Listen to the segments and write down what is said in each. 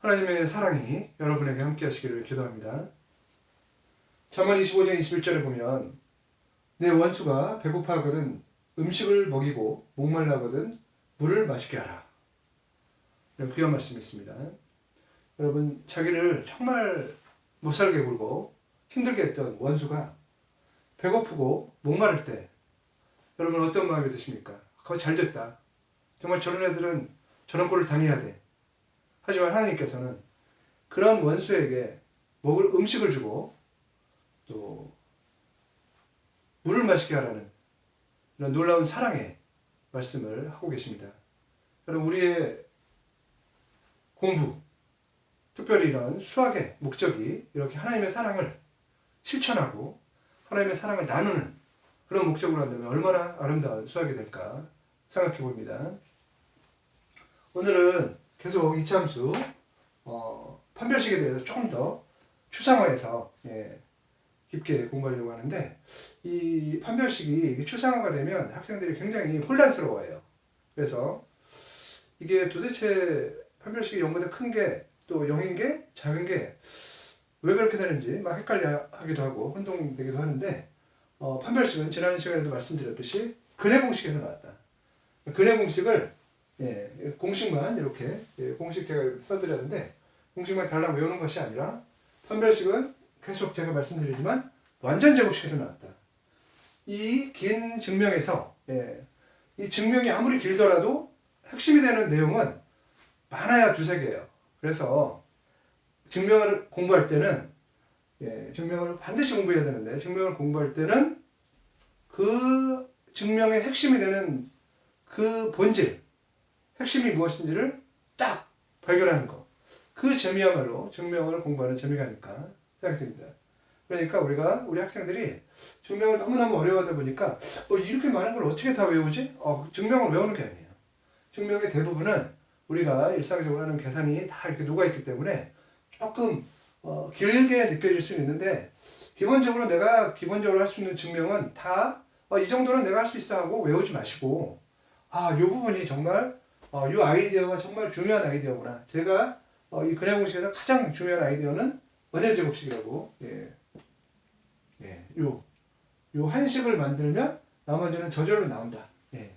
하나님의 사랑이 여러분에게 함께 하시기를 기도합니다. 잠언 25장 21절에 보면 내 원수가 배고파 하거든 음식을 먹이고 목말라 하거든 물을 마시게 하라. 귀한 말씀이 있습니다. 여러분 자기를 정말 못살게 굴고 힘들게 했던 원수가 배고프고 목마를 때 여러분 어떤 마음이 드십니까? 거의 잘 됐다. 정말 저런 애들은 저런 꼴을 당해야 돼. 하지만 하나님께서는 그런 원수에게 먹을 음식을 주고 또 물을 마시게 하라는 이런 놀라운 사랑의 말씀을 하고 계십니다. 여러분 우리의 공부, 특별히 이런 수학의 목적이 이렇게 하나님의 사랑을 실천하고 하나님의 사랑을 나누는 그런 목적으로 한다면 얼마나 아름다운 수학이 될까 생각해 봅니다. 오늘은 계속 이참수 어, 판별식에 대해서 조금 더 추상화해서 예, 깊게 공부하려고 하는데 이 판별식이 추상화가 되면 학생들이 굉장히 혼란스러워해요. 그래서 이게 도대체 판별식이 0보다 큰 게 또 0인 게 작은 게 왜 그렇게 되는지 막 헷갈려 하기도 하고 혼동되기도 하는데 어, 판별식은 지난 시간에도 말씀드렸듯이 근해 공식에서 나왔다. 근해 공식을 예, 공식만 이렇게 예, 공식 제가 써드렸는데 공식만 달라 외우는 것이 아니라 판별식은 계속 제가 말씀드리지만 완전 제곱식에서 나왔다. 이 긴 증명에서 예, 이 증명이 아무리 길더라도 핵심이 되는 내용은 많아야 두세 개예요. 그래서 증명을 공부할 때는 예, 증명을 반드시 공부해야 되는데 증명을 공부할 때는 그 증명의 핵심이 되는 그 본질, 핵심이 무엇인지를 딱 발견하는 거. 그 재미야말로 증명을 공부하는 재미가 아닐까 생각됩니다. 그러니까 우리가 우리 학생들이 증명을 너무너무 어려워하다 보니까 어, 이렇게 많은 걸 어떻게 다 외우지? 어, 증명을 외우는 게 아니에요. 증명의 대부분은 우리가 일상적으로 하는 계산이 다 이렇게 녹아있기 때문에 조금 어, 길게 느껴질 수 있는데 기본적으로 내가 기본적으로 할 수 있는 증명은 다이 정도는 내가 할 수 있어 하고 외우지 마시고 아, 이 부분이 정말 어, 이 아이디어가 정말 중요한 아이디어구나. 제가 어, 이 근해 공식에서 가장 중요한 아이디어는 원전 제곱식이라고. 예. 예. 요, 요 한식을 만들면 나머지는 저절로 나온다. 예.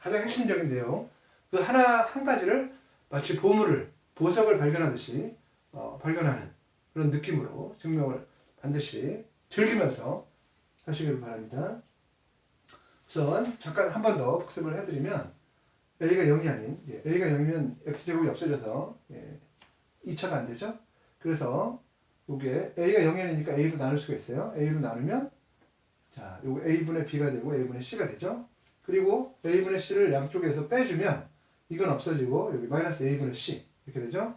가장 핵심적인 내용. 그 하나, 한 가지를 마치 보물을, 보석을 발견하듯이, 어, 발견하는 그런 느낌으로 증명을 반드시 즐기면서 하시길 바랍니다. 우선 잠깐 한 번 더 복습을 해드리면 a가 0이 아닌 예, a가 0이면 x제곱이 없어져서 예, 2차가 안 되죠. 그래서 이게 a가 0이 아니니까 a로 나눌 수가 있어요. a로 나누면 자, 요거 a분의 b가 되고 a분의 c가 되죠. 그리고 a분의 c를 양쪽에서 빼주면 이건 없어지고 여기 마이너스 a분의 c 이렇게 되죠.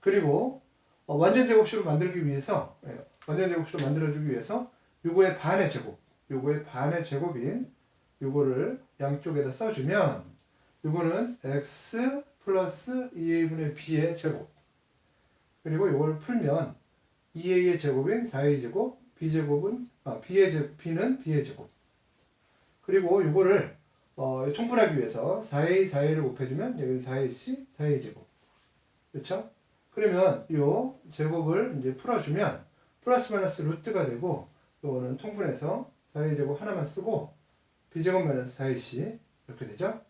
그리고 어, 완전 제곱식을 만들기 위해서 예, 완전 제곱식을 만들어주기 위해서 요거의 반의 제곱 요거의 반의 제곱인 요거를 양쪽에다 써주면 요거는 x 플러스 2a분의 b의 제곱 그리고 요걸 풀면 2a의 제곱인 4a 제곱 b제곱은 아, b의 제, b는 b의 제곱 그리고 요거를 어, 통분하기 위해서 4a 4a를 곱해주면 여기 4ac 4a 제곱 그렇죠? 그러면 요 제곱을 이제 풀어주면 플러스 마이너스 루트가 되고 요거는 통분해서 4a 제곱 하나만 쓰고 b제곱 마이너스 4ac 이렇게 되죠?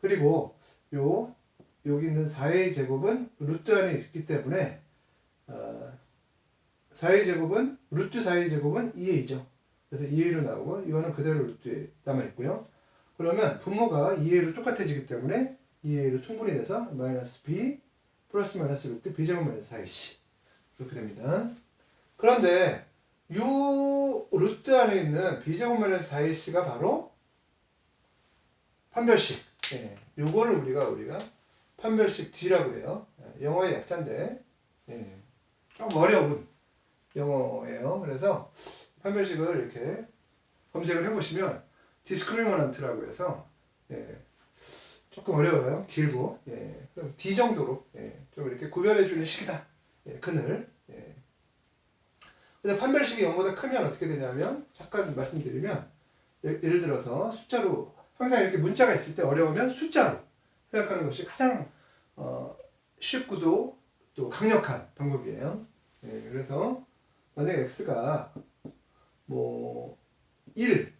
그리고 요 여기 있는 4a 제곱은 루트 안에 있기 때문에 어, 4a 제곱은 루트 4a 제곱은 2a죠. 그래서 2a로 나오고 이거는 그대로 루트에 남아 있고요. 그러면 분모가 2a로 똑같아지기 때문에 2a로 통분이 돼서 마이너스 b 플러스 마이너스 루트 b제곱 마이너스 4ac 이렇게 됩니다. 그런데 요 루트 안에 있는 b제곱 마이너스 4ac가 바로 판별식. 예, 요거를 우리가 우리가 판별식 D라고 해요. 예, 영어의 약자인데 예, 좀 어려운 영어예요. 그래서 판별식을 이렇게 검색을 해보시면 디스크리미넌트라고 해서 예, 조금 어려워요. 길고 예, 그럼 D 정도로 예, 좀 이렇게 구별해주는 식이다. 예, 그늘. 예. 근데 판별식이 0보다 크면 어떻게 되냐면 잠깐 말씀드리면 예, 예를 들어서 숫자로 항상 이렇게 문자가 있을 때 어려우면 숫자로 생각하는 것이 가장 어, 쉽고도 또 강력한 방법이에요. 예, 그래서 만약에 x가 뭐 1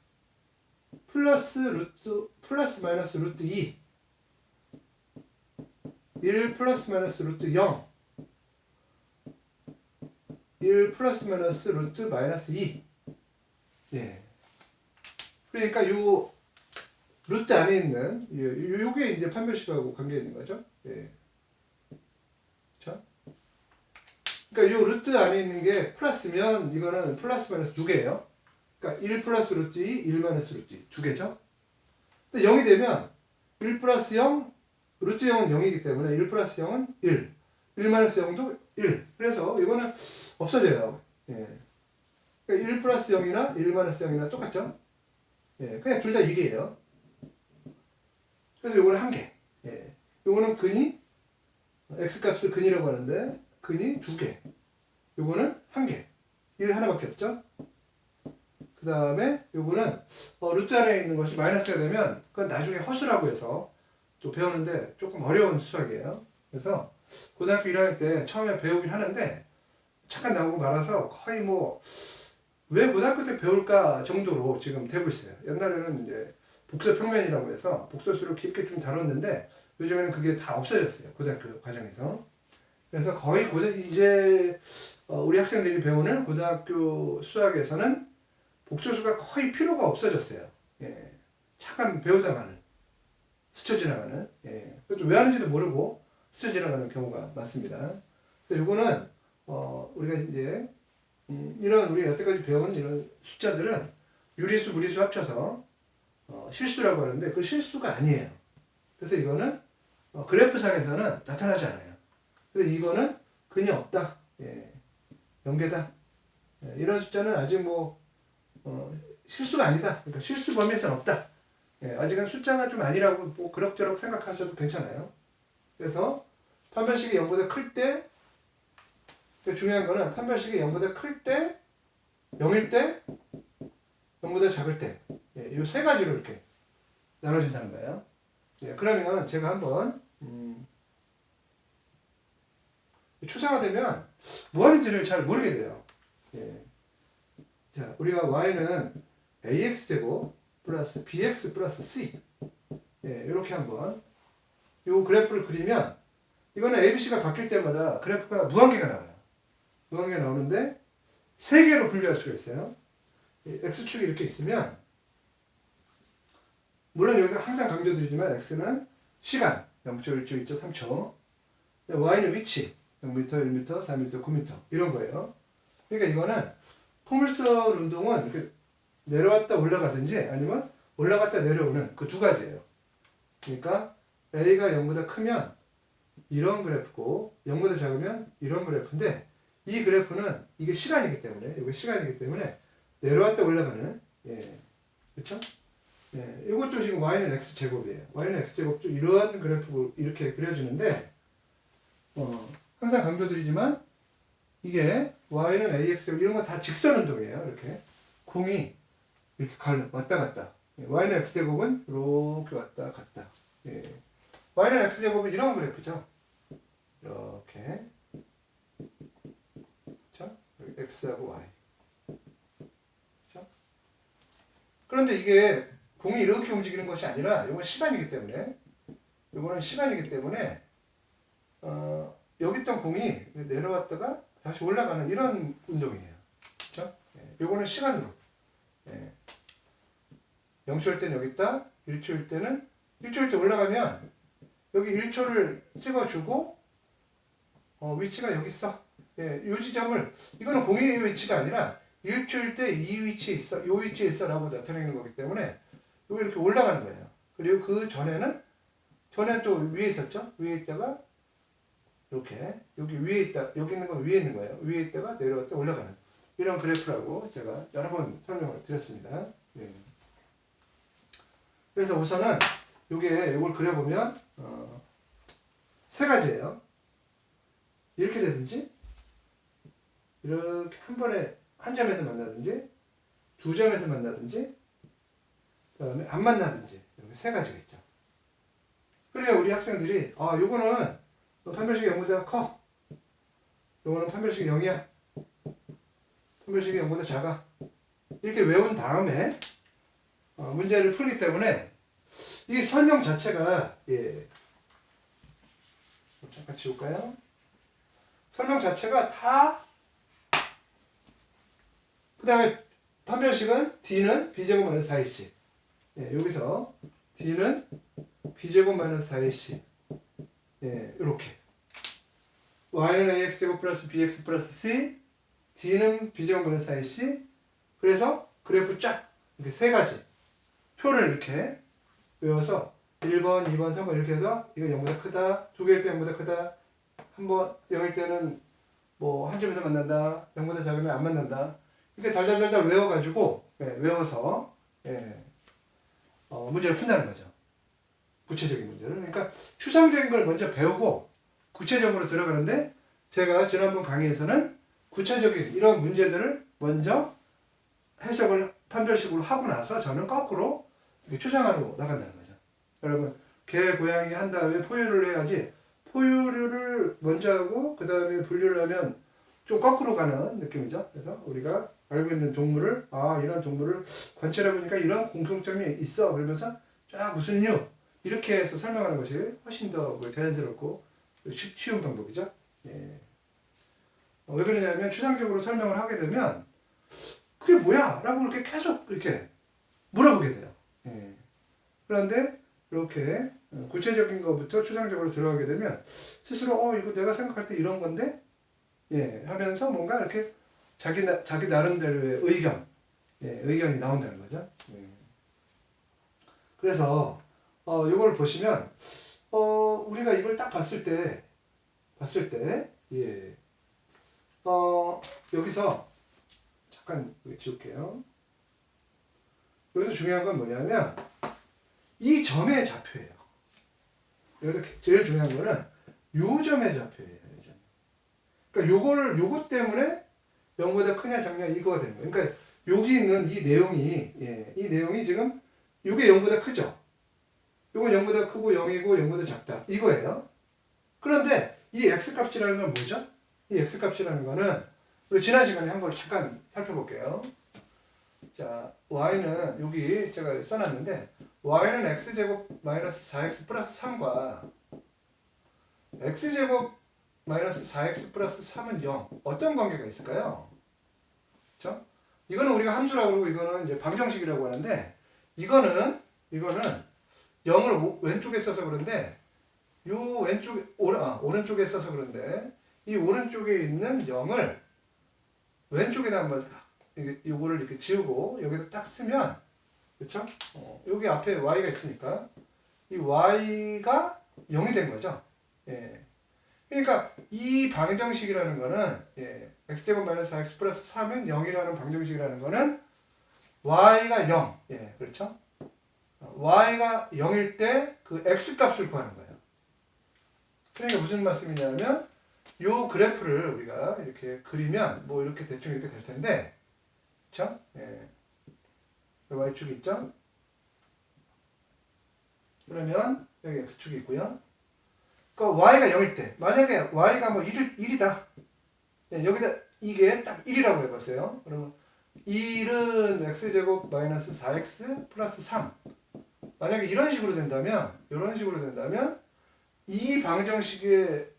플러스 루트 플러스 마이너스 루트 2 1 플러스 마이너스 루트 0 1 플러스 마이너스 루트 마이너스 2 예. 그러니까 요 루트 안에 있는 요- 요게 이제 판별식하고 관계 있는 거죠. 예. 자. 그러니까 요 루트 안에 있는 게 플러스면 이거는 플러스 마이너스 두 개예요. 그러니까 1 플러스 루트 2, 1 마이너스 루트 2. 두 개죠. 근데 0이 되면 1 플러스 0, 루트 0은 0이기 때문에 1 플러스 0은 1. 1 마이너스 0도 1. 그래서 이거는 없어져요. 예. 그러니까 1 플러스 0이나 1 마이너스 0이나 똑같죠? 예. 그냥 둘 다 1이에요. 그래서 요거는 한 개. 예. 요거는 근이 x 값을 근이라고 하는데 근이 두 개. 요거는 한 개. 1 하나밖에 없죠? 그 다음에 요거는 어, 루트 안에 있는 것이 마이너스가 되면 그건 나중에 허수라고 해서 또 배우는데 조금 어려운 수학이에요. 그래서 고등학교 1학년 때 처음에 배우긴 하는데 잠깐 나오고 말아서 거의 뭐 왜 고등학교 때 배울까 정도로 지금 되고 있어요. 옛날에는 이제 복서 평면이라고 해서 복소수를 깊게 좀 다뤘는데 요즘에는 그게 다 없어졌어요. 고등학교 과정에서. 그래서 거의 고등 이제 어, 우리 학생들이 배우는 고등학교 수학에서는 복소수가 거의 필요가 없어졌어요. 예. 잠깐 배우다가는 스쳐 지나가는. 예. 그것도 왜 하는지도 모르고 스쳐 지나가는 경우가 많습니다. 그래서 이거는 어, 우리가 이제 음, 이런 우리 여태까지 배운 이런 숫자들은 유리수, 무리수 합쳐서 어, 실수라고 하는데 그 실수가 아니에요. 그래서 이거는 어, 그래프상에서는 나타나지 않아요. 그래서 이거는 근이 없다. 예. 연계다. 예, 이런 숫자는 아직 뭐 어, 실수가 아니다. 그러니까 실수 범위에서는 없다. 예, 아직은 숫자가 좀 아니라고 뭐 그럭저럭 생각하셔도 괜찮아요. 그래서 판별식이 0보다 클 때, 그러니까 중요한 거는 판별식이 0보다 클 때, 0일 때, 0보다 작을 때, 예, 이 세 가지로 이렇게 나눠진다는 거예요. 예, 그러면 제가 한번 음, 추사가 되면 뭐 하는지를 잘 모르게 돼요. 예. 자, 우리가 y는 ax 제곱 플러스 bx 플러스 c 예, 이렇게 한번 요 그래프를 그리면 이거는 abc가 바뀔 때마다 그래프가 무한계가 나와요. 무한계 나오는데 세 개로 분류할 수가 있어요. 이 x축이 이렇게 있으면 물론 여기서 항상 강조드리지만 x는 시간 0.1초, 2초, 3초 y는 위치 0m, 1m, 4m, 9m 이런 거예요. 그러니까 이거는 포물선 운동은 이렇게 내려왔다 올라가든지 아니면 올라갔다 내려오는 그 두 가지예요. 그러니까 A가 0보다 크면 이런 그래프고 0보다 작으면 이런 그래프인데 이 그래프는 이게 시간이기 때문에 이게 시간이기 때문에 내려왔다 올라가는 예 그렇죠? 예 이것도 지금 y는 x 제곱이에요. y는 x 제곱도 이러한 그래프 이렇게 그려지는데 어 항상 강조드리지만 이게 y는 ax 이런 거 다 직선 운동이에요. 이렇게 공이 이렇게 갈 왔다 갔다. 예, y는 x 제곱은 이렇게 왔다 갔다. 예. y는 x 제곱은 이런 그래프죠. 이렇게 자 x하고 y. 그런데 이게 공이 이렇게 움직이는 것이 아니라 이건 시간이기 때문에 이거는 시간이기 때문에 어, 여기 있던 공이 내려왔다가 다시 올라가는 이런 운동이에요. 그렇죠? 예, 요거는 시간으로. 예. 0초일 때는 여기 있다. 1초일 때는 1초일 때 올라가면 여기 1초를 찍어주고 어, 위치가 여기 있어. 예, 이 지점을 이거는 공의 위치가 아니라 1초일 때 이 위치에 있어. 이 위치에 있어라고 나타내는 거기 때문에 여기 이렇게 올라가는 거예요. 그리고 그 전에는 전에 또 위에 있었죠. 위에 있다가 이렇게 여기 위에 있다 여기 있는 건 위에 있는 거예요. 위에 있다가 내려왔다 올라가는 이런 그래프라고 제가 여러 번 설명을 드렸습니다. 예. 그래서 우선은 요게 이걸 그려보면 어, 세 가지예요. 이렇게 되든지 이렇게 한 번에 한 점에서 만나든지 두 점에서 만나든지 그 다음에 안 만나든지 이렇게 세 가지가 있죠. 그래야 우리 학생들이 아 요거는 판별식이 0보다 커. 요거는 판별식이 0이야. 판별식이 0보다 작아. 이렇게 외운 다음에 어, 문제를 풀기 때문에 이 설명 자체가 예 잠깐 지울까요? 설명 자체가 다 그다음에 판별식은 d는 b제곱 마이너스 4ac 예, 여기서 d는 b제곱 마이너스 4ac 예, 이렇게. Y는 ax 제곱 플러스 bx 플러스 c d는 b제곱 마이너스 4ac 그래서 그래프 쫙 이렇게 세 가지 표를 이렇게 외워서 1번, 2번, 3번 이렇게 해서 이거 0보다 크다, 두 개일 때 0보다 크다, 한번 0일 때는 뭐 한 점에서 만난다, 0보다 작으면 안 만난다. 이렇게 달달달달 외워가지고 예, 외워서 예, 어, 문제를 푼다는 거죠. 구체적인 문제를. 그러니까 추상적인 걸 먼저 배우고 구체적으로 들어가는데 제가 지난번 강의에서는 구체적인 이런 문제들을 먼저 해석을 판별식으로 하고 나서 저는 거꾸로 추상화로 나간다는 거죠. 여러분 개 고양이 한 다음에 포유를 해야지 포유를 먼저 하고 그 다음에 분류를 하면 좀 거꾸로 가는 느낌이죠. 그래서 우리가 알고 있는 동물을 아 이런 동물을 관찰해 보니까 이런 공통점이 있어 그러면서 쫙 무슨 이유 이렇게 해서 설명하는 것이 훨씬 더그 자연스럽고 쉬- 쉬운 방법이죠. 예. 어, 왜 그러냐면 추상적으로 설명을 하게 되면 그게 뭐야? 라고 이렇게 계속 이렇게 물어보게 돼요. 예. 그런데 이렇게 어, 구체적인 것부터 추상적으로 들어가게 되면 스스로 어 이거 내가 생각할 때 이런 건데 예 하면서 뭔가 이렇게 자기 나, 자기 나름대로의 의견 예 의견이 나온다는 거죠. 예. 그래서 어 이걸 보시면 어 우리가 이걸 딱 봤을 때 봤을 때 예 어 여기서 잠깐 지울게요. 여기서 중요한 건 뭐냐면 이 점의 좌표예요. 여기서 제일 중요한 거는 요 점의 좌표예요. 그러니까 요거를 요거 때문에 0보다 크냐 작냐 이거가 되는 거예요. 그러니까 여기 있는 이 내용이 예, 이 내용이 지금 요게 0보다 크죠. 요건 0보다 크고 0이고 0보다 작다. 이거예요. 그런데 이 x 값이라는 건 뭐죠? 이 x 값이라는 거는 우리 지난 시간에 한 걸 잠깐 살펴볼게요. 자, y는 여기 제가 써놨는데 y는 x제곱 마이너스 4x 플러스 3과 x제곱 마이너스 4x 플러스 3은 0 어떤 관계가 있을까요? 그렇죠? 이거는 우리가 함수라고 그러고 이거는 이제 방정식이라고 하는데 이거는 이거는 0을 오- 왼쪽에 써서 그런데 요 왼쪽에 오른 아, 오른쪽에 써서 그런데 이 오른쪽에 있는 0을 왼쪽에다 한번 이게 요거를 이렇게 지우고 여기다 딱 쓰면 그렇죠? 어, 여기 앞에 y가 있으니까 이 y가 0이 된 거죠. 예. 그러니까 이 방정식이라는 거는 예, x제곱 마이너스 4x 플러스 3은 0이라는 방정식이라는 거는 y가 0. 예, 그렇죠? 어, y가 0일 때 그 x 값을 구하는 거예요. 그러니까 무슨 말씀이냐면 요 그래프를 우리가 이렇게 그리면 뭐 이렇게 대충 이렇게 될 텐데 그쵸? 예. 요 y축이 있죠? 그러면 여기 x축이 있고요. 그 y가 0일 때 만약에 y가 뭐 1일, 1이다. 예, 여기다 이게 딱 1이라고 해봤어요. 그러면 1은 x제곱 마이너스 4x 플러스 3 만약에 이런 식으로 된다면 이런 식으로 된다면 이 방정식의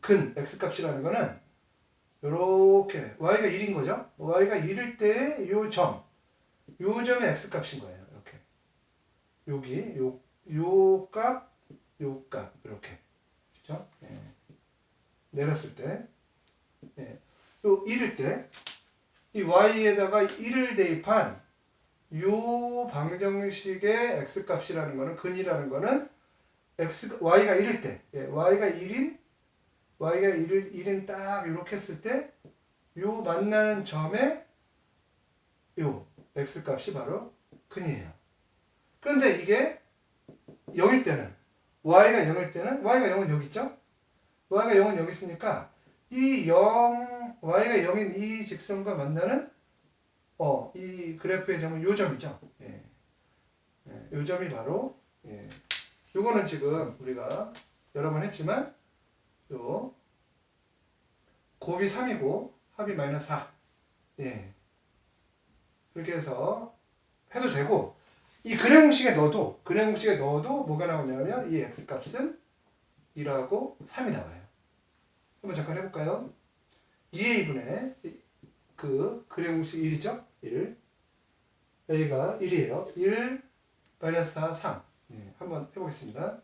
근 x값이라는 거는 이렇게 y가 1인 거죠. y가 1일 때요 점, 요 점의 x값인 거예요. 이렇게 여기 요 요 값, 요값 이렇게 그죠? 예. 내렸을 때, 예. 요 1일 때 이 y에다가 1을 대입한 요 방정식의 x 값이라는 거는 근이라는 거는 x y가 1일 때 예, y가 1인 y가 1일 1인 딱 이렇게 했을 때 요 만나는 점의 요 x 값이 바로 근이에요. 그런데 이게 0일 때는 y가 0일 때는 y가 0은 여기 있죠? y가 0은 여기 있으니까 이 0, y가 0인 이 직선과 만나는 어, 이 그래프의 점은 요 점이죠. 예. 예, 요 점이 바로 예. 요거는 지금 우리가 여러 번 했지만 요 곱이 3이고 합이 마이너스 4. 예. 그렇게 해서 해도 되고 이 근해 공식에 넣어도 근해 공식에 넣어도 뭐가 나오냐면 이 x 값은 1하고 3이 나와요. 한번 잠깐 해볼까요? 2a분의 그 근해 공식 1이죠? 1. 여기가 1이에요. 1 마이너스 4, 3. 예, 한번 해보겠습니다.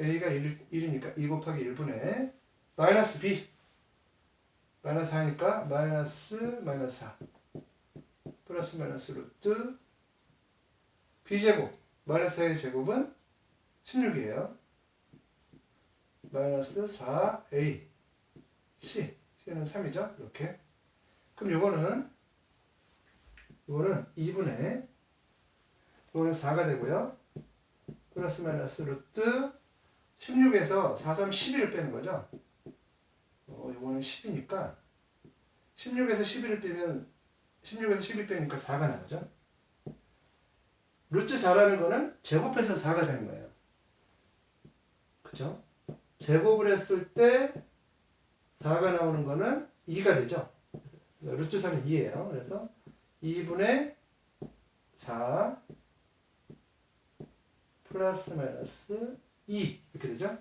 a가 1, 1이니까 2 곱하기 1분의 마이너스 b 마이너스 4니까 마이너스 마이너스 4 플러스 마이너스 루트 b제곱. 마이너스 4의 제곱은 16이에요. 마이너스 4a c. C는 3이죠? 이렇게. 그럼 요거는 요거는 2분의 요거는 4가 되고요. 플러스 마이너스 루트 16에서 4, 3, 11을 빼는 거죠? 어, 요거는 10이니까 16에서 11을 빼면 16에서 11 빼니까 4가 나오죠. 루트 4라는 거는 제곱해서 4가 되는 거예요. 그죠? 제곱을 했을 때 4가 나오는 거는 2가 되죠. 루트 3은 2예요. 그래서 2분의 4 플러스 마이너스 2 이렇게 되죠.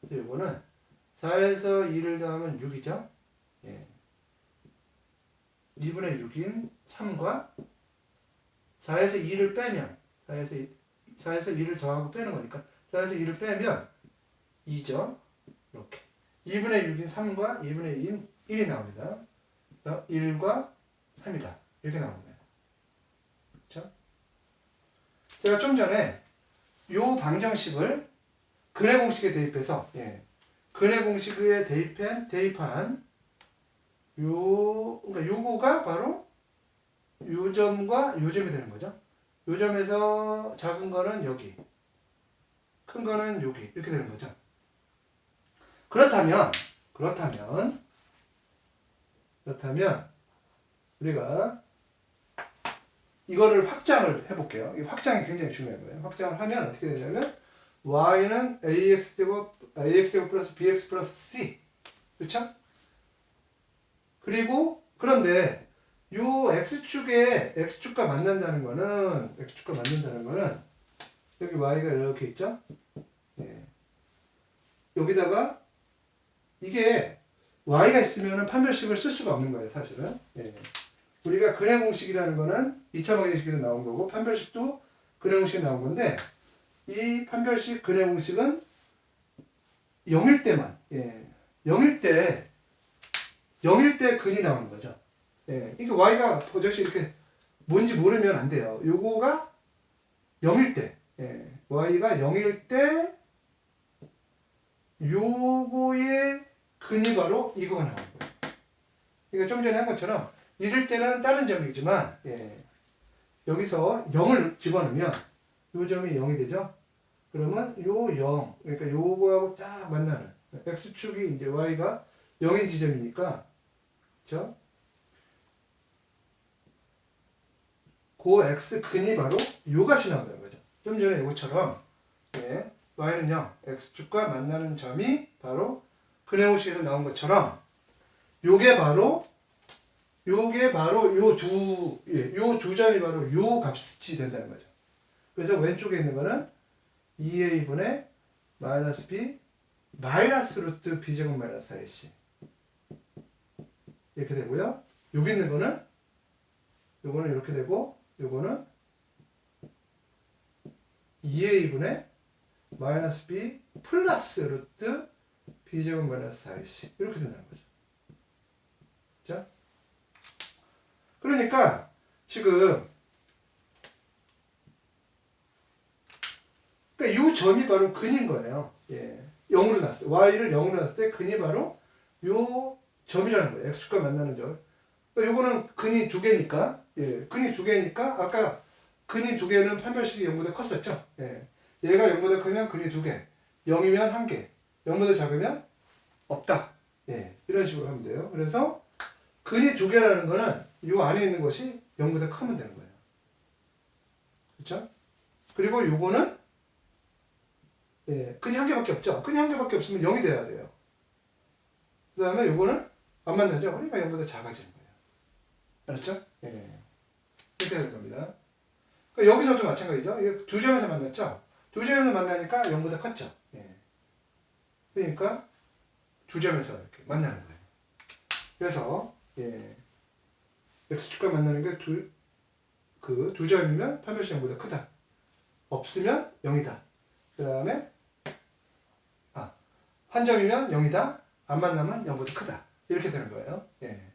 그래서 이거는 4에서 2를 더하면 6이죠. 예. 2분의 6인 3과 4에서 2를 빼면 4에서 2, 4에서 2를 더하고 빼는 거니까 4에서 2를 빼면 2죠. 이렇게 2분의 6인 3과 2분의 2인 1이 나옵니다. 그래서 1과 3이다. 이렇게 나오는 거예요. 그렇죠? 제가 좀 전에 요 방정식을 근해 공식에 대입해서 예. 근해 공식에 대입한 대입한 요 그러니까 요거가 바로 요 점과 요 점이 되는 거죠. 요 점에서 작은 거는 여기, 큰 거는 여기 이렇게 되는 거죠. 그렇다면 그렇다면 그렇다면 우리가 이거를 확장을 해볼게요. 이 확장이 굉장히 중요한 거예요. 확장을 하면 어떻게 되냐면 y는 ax 제곱 ax 제곱 플러스 bx 플러스 c 그렇죠? 그리고 그런데 요 x축에 x축과 만난다는 거는 x축과 만난다는 거는 여기 y가 이렇게 있죠? 예. 여기다가 이게 y가 있으면 판별식을 쓸 수가 없는 거예요, 사실은. 예. 우리가 근해 공식이라는 거는 2차 방정식에도 나온 거고 판별식도 근해 공식에 나온 건데 이 판별식 근해 공식은 0일 때만 예. 0일 때 0일 때 근이 나오는 거죠. 예. 이게 y가 도저히 이렇게 뭔지 모르면 안 돼요. 요거가 0일 때 예. y가 0일 때 요거의 근이 바로 이거가 나오는 거예요. 그러니까 좀 전에 한 것처럼 이럴 때는 다른 점이지만 예. 여기서 0을 집어넣으면 요 점이 0이 되죠. 그러면 요 0, 그러니까 요거하고 딱 만나는 x축이 이제 y가 0인 지점이니까 그죠? 그 x 근이 바로 요 값이 나온다는 거죠. 좀 전에 이것처럼 예, y는 0, x축과 만나는 점이 바로 근해 공식에서 나온 것처럼 요게 바로 요게 바로 요 두, 예, 요두 점이 바로 요 값이 된다는 거죠. 그래서 왼쪽에 있는 거는 2a분의 마이너스 b 마이너스 루트 b제곱 마이너스 ac 이렇게 되고요. 여기 있는 거는 요거는 이렇게 되고 요거는 2a분의 마이너스 b 플러스 루트 b제곱 마이너스 4ac 이렇게 된다는 거죠. 자, 그러니까 지금 그러니까 이 점이 바로 근인 거예요. 예. 0으로 났을 때 y를 0으로 났을 때 근이 바로 요 점이라는 거예요. x축과 만나는 점. 그러니까 요거는 근이 두 개니까 예. 근이 두 개니까 아까 근이 두 개는 판별식이 0보다 컸었죠. 예. 얘가 0보다 크면 근이 두 개. 0이면 한 개. 0보다 작으면 없다. 예. 이런 식으로 하면 돼요. 그래서 근이 두 개라는 거는 요 안에 있는 것이 0보다 크면 되는 거예요. 그렇죠? 그리고 요거는 예, 근이 한 개밖에 없죠. 근이 한 개밖에 없으면 0이 돼야 돼요. 그 다음에 요거는 안 만나죠? 그러니까 0보다 작아지는 거예요. 알았죠? 예. 이렇게 되는 겁니다. 그러니까 여기서도 마찬가지죠. 두 점에서 만났죠? 두 점에서 만나니까 0보다 컸죠? 예. 그러니까 두 점에서 이렇게 만나는 거예요. 그래서, 예. X축과 만나는 게 두, 그 두 점이면 판별식 0보다 크다. 없으면 0이다. 그 다음에, 아, 한 점이면 0이다. 안 만나면 0보다 크다. 이렇게 되는 거예요. 예.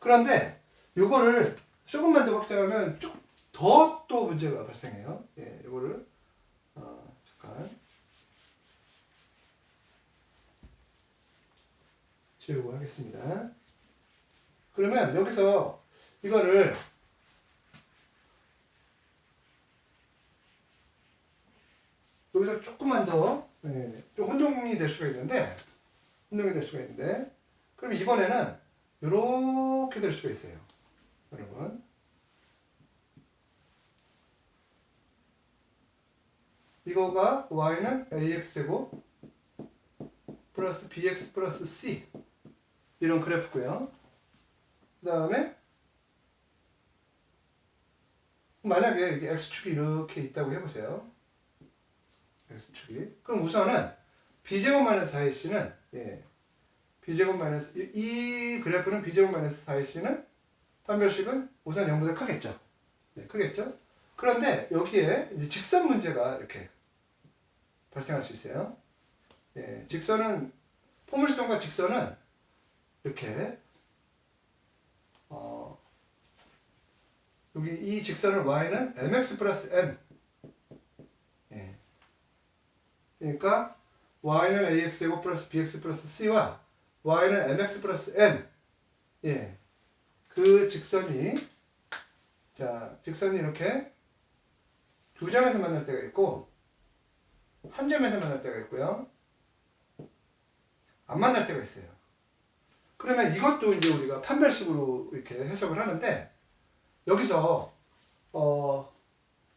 그런데, 요거를 조금만 더 확장하면 좀더또 문제가 발생해요. 예, 요거를, 어, 잠깐. 지우고 하겠습니다. 그러면 여기서 이거를 여기서 조금만 더, 예, 좀 혼동이 될 수가 있는데, 혼동이 될 수가 있는데, 그럼 이번에는 이렇게 될 수가 있어요. 여러분. 이거가 y는 ax제곱 플러스 bx 플러스 c 이런 그래프고요. 그 다음에 만약에 이게 x축이 이렇게 있다고 해보세요. x축이. 그럼 우선은 b제곱 마이너스 4ac는 예, b제곱 마이너스 이, 이 그래프는 b제곱 마이너스 4ac는 판별식은 우선 0보다 크겠죠. 네, 크겠죠. 그런데 여기에 직선 문제가 이렇게 발생할 수 있어요. 예, 직선은 포물선과 직선은 이렇게 어, 여기 이 직선을 y는 mx 플러스 n 예. 그러니까 y는 ax 제곱 플러스 bx 플러스 c와 y는 mx 플러스 n 예. 그 직선이 자 직선이 이렇게 두 점에서 만날 때가 있고 한 점에서 만날 때가 있고요 안 만날 때가 있어요 그러면 이것도 이제 우리가 판별식으로 이렇게 해석을 하는데 여기서 어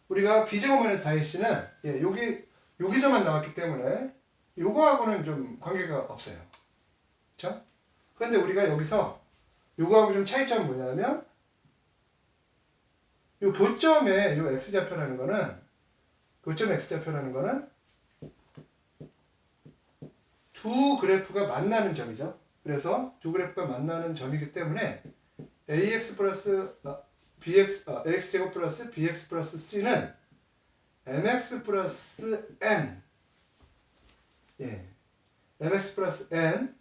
우리가 비제곱 마이너스 4ac는 예, 여기 여기서만 나왔기 때문에 요거하고는 좀 관계가 없어요. 그렇죠? 그런데 우리가 여기서 요거하고 좀 차이점이 뭐냐면 요 교점의 요 x좌표라는 거는 교점 x좌표라는 거는 두 그래프가 만나는 점이죠. 그래서 두 그래프가 만나는 점이기 때문에 ax 플러스 어, bx 어, ax 제곱 플러스 bx 플러스 c는 mx 플러스 n 예 mx 플러스 n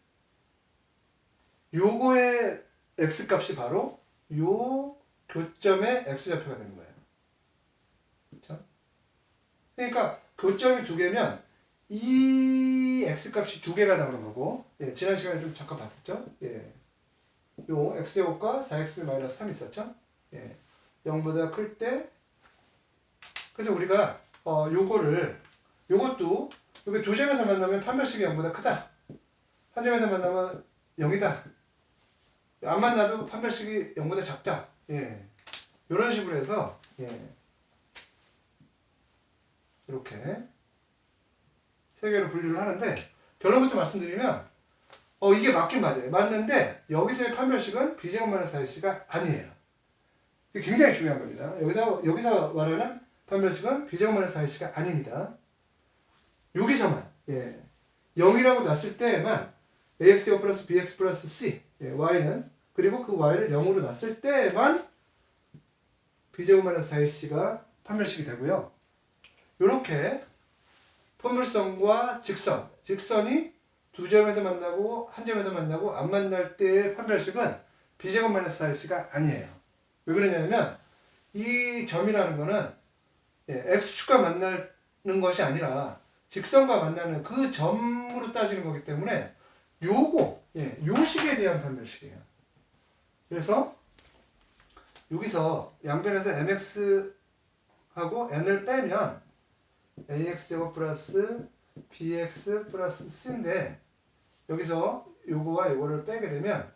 요거의 x 값이 바로 요 교점의 x 좌표가 되는 거예요. 그렇죠? 그러니까 교점이 두 개면 이 x 값이 두 개가 나오는 거고 예, 지난 시간에 좀 잠깐 봤었죠? 예. 요 x제곱과 4x 마이너스 3 있었죠? 예. 0보다 클 때 그래서 우리가 어 요거를 요것도 여기 두 점에서 만나면 판별식이 0보다 크다. 한 점에서 만나면 0이다. 안 만나도 판별식이 0보다 작다. 예. 요런 식으로 해서 예. 이렇게 세 개로 분류를 하는데 결론부터 말씀드리면 어 이게 맞긴 맞아요. 맞는데 여기서의 판별식은 비제곱 마이너스 4c가 아니에요. 이게 굉장히 중요한 겁니다. 여기서 여기서 말하는 판별식은 비제곱 마이너스 4c가 아닙니다. 여기서만 예. 0이라고 놨을 때만 ax 제곱 플러스 bx 플러스 c 예, y는 그리고 그 y를 0으로 놨을 때만 비제곱 마이너스 4c가 판별식이 되고요. 이렇게 포물선과 직선, 직선이 두 점에서 만나고 한 점에서 만나고 안 만날 때의 판별식은 비제곱 마이너스 4c가 아니에요. 왜 그러냐면 이 점이라는 거는 예, x축과 만나는 것이 아니라 직선과 만나는 그 점으로 따지는 거기 때문에 요거, 예, 요 식에 대한 판별식이에요. 그래서 여기서 양변에서 mx하고 n을 빼면 ax 제곱 플러스 bx 플러스 c인데 여기서 요거와 요거를 빼게 되면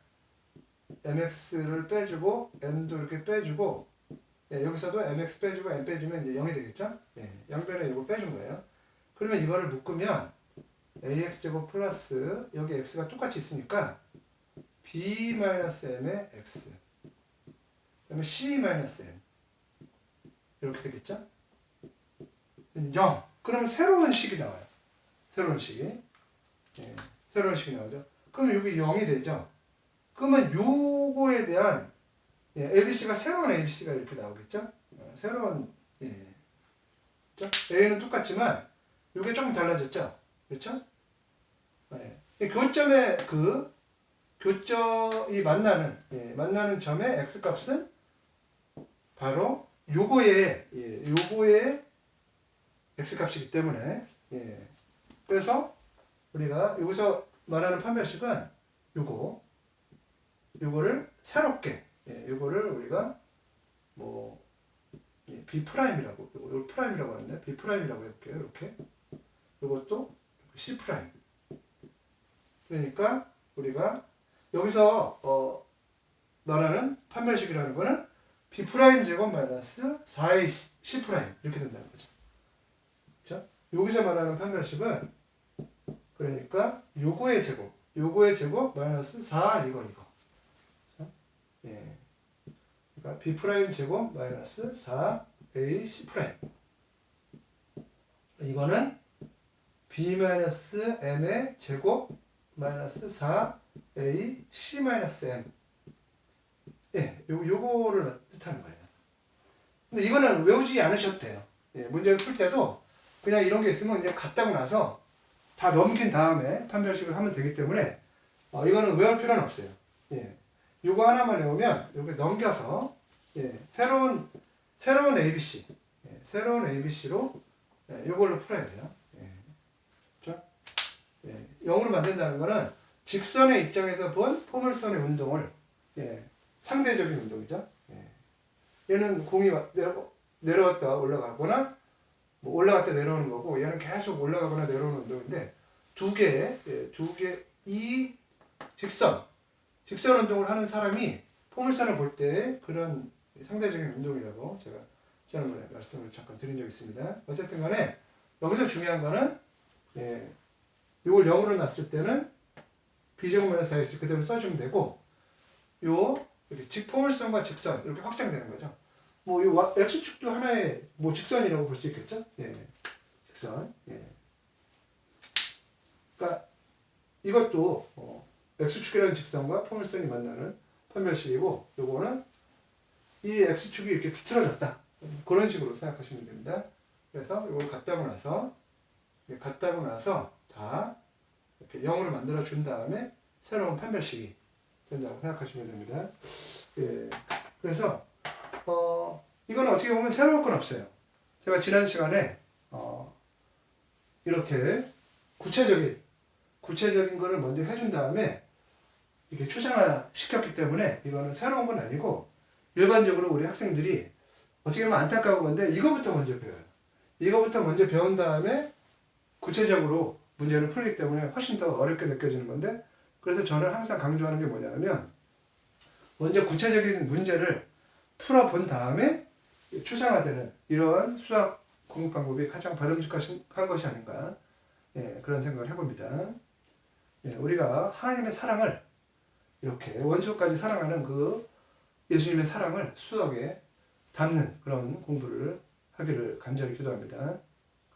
mx를 빼주고 n도 이렇게 빼주고 예, 여기서도 mx 빼주고 n 빼주면 이제 0이 되겠죠? 예, 양변에 요거 빼준 거예요. 그러면 이거를 묶으면 ax 제곱 플러스 여기 x가 똑같이 있으니까 b 마이너스 m의 x 그다음에 c 마이너스 m 이렇게 되겠죠? 0 그러면 새로운 식이 나와요. 새로운 식이 예, 새로운 식이 나오죠. 그러면 여기 0이 되죠. 그러면 요거에 대한 예, ABC가 새로운 ABC가 이렇게 나오겠죠? 어, 새로운 예. A는 똑같지만 이게 조금 달라졌죠? 그렇죠? 예. 이 교점의 그 교점이 만나는 예, 만나는 점의 x 값은 바로 요거의 예, 요거의 x 값이기 때문에 예. 그래서 우리가 여기서 말하는 판별식은 요거 요거를 새롭게 예, 요거를 우리가 뭐 예, B 프라임이라고 요거 프라임이라고 하는데 B 프라임이라고 해볼게요 이렇게 요것도 C 프라임 그러니까 우리가 여기서 어, 말하는 판별식이라는 거는 B 프라임 제곱 마이너스 4의 C 프라임 이렇게 된다는 거죠. 그렇죠? 여기서 말하는 판별식은 그러니까 요거의 제곱, 요거의 제곱 마이너스 4 이거 이거. 그렇죠? 예. 그러니까 B 프라임 제곱 마이너스 4A C 프라임. 이거는 B 마이너스 M의 제곱 마이너스 4A C 마이너스 M. 예, 요, 요거를 뜻하는 거예요. 근데 이거는 외우지 않으셔도 돼요. 예, 문제를 풀 때도 그냥 이런 게 있으면 이제 갔다고 나서 다 넘긴 다음에 판별식을 하면 되기 때문에 어, 이거는 외울 필요는 없어요. 예. 요거 하나만 외우면 요게 넘겨서 예, 새로운 새로운 ABC 예, 새로운 ABC로 예, 요걸로 풀어야 돼요. 예. 그렇죠? 예, 0으로 만든다는 거는 직선의 입장에서 본 포물선의 운동을 예, 상대적인 운동이죠. 예. 얘는 공이 와- 내려, 내려왔다 올라가거나 뭐 올라갔다 내려오는 거고 얘는 계속 올라가거나 내려오는 운동인데 두 개, 예, 두 개, 이 직선, 직선 운동을 하는 사람이 포물선을 볼 때 그런 상대적인 운동이라고 제가 지난번에 말씀을 잠깐 드린 적이 있습니다. 어쨌든 간에 여기서 중요한 거는 예, 이걸 0으로 놨을 때는 비제곱 마이너스 4x 그대로 써주면 되고 요 이렇게 직포물선과 직선 이렇게 확장되는 거죠. 뭐이 x축도 하나의 뭐 직선이라고 볼 수 있겠죠? 예, 직선. 예. 그러니까 이것도 어, x축이라는 직선과 포물선이 만나는 판별식이고 요거는 이 x축이 이렇게 비틀어졌다 그런 식으로 생각하시면 됩니다. 그래서 이걸 갖다고 나서 이렇게 갖다고 나서 다 이렇게 0으로 만들어 준 다음에 새로운 판별식이 된다고 생각하시면 됩니다. 예. 그래서 어 이건 어떻게 보면 새로울 건 없어요. 제가 지난 시간에 어 이렇게 구체적인 구체적인 거를 먼저 해준 다음에 이렇게 추상화 시켰기 때문에 이거는 새로운 건 아니고 일반적으로 우리 학생들이 어떻게 보면 안타까운 건데 이거부터 먼저 배워요. 이거부터 먼저 배운 다음에 구체적으로 문제를 풀기 때문에 훨씬 더 어렵게 느껴지는 건데 그래서 저는 항상 강조하는 게 뭐냐면 먼저 구체적인 문제를 풀어본 다음에 추상화되는 이러한 수학 공부 방법이 가장 바람직한 것이 아닌가 예, 그런 생각을 해봅니다. 예, 우리가 하나님의 사랑을 이렇게 원수까지 사랑하는 그 예수님의 사랑을 수학에 담는 그런 공부를 하기를 간절히 기도합니다.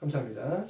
감사합니다.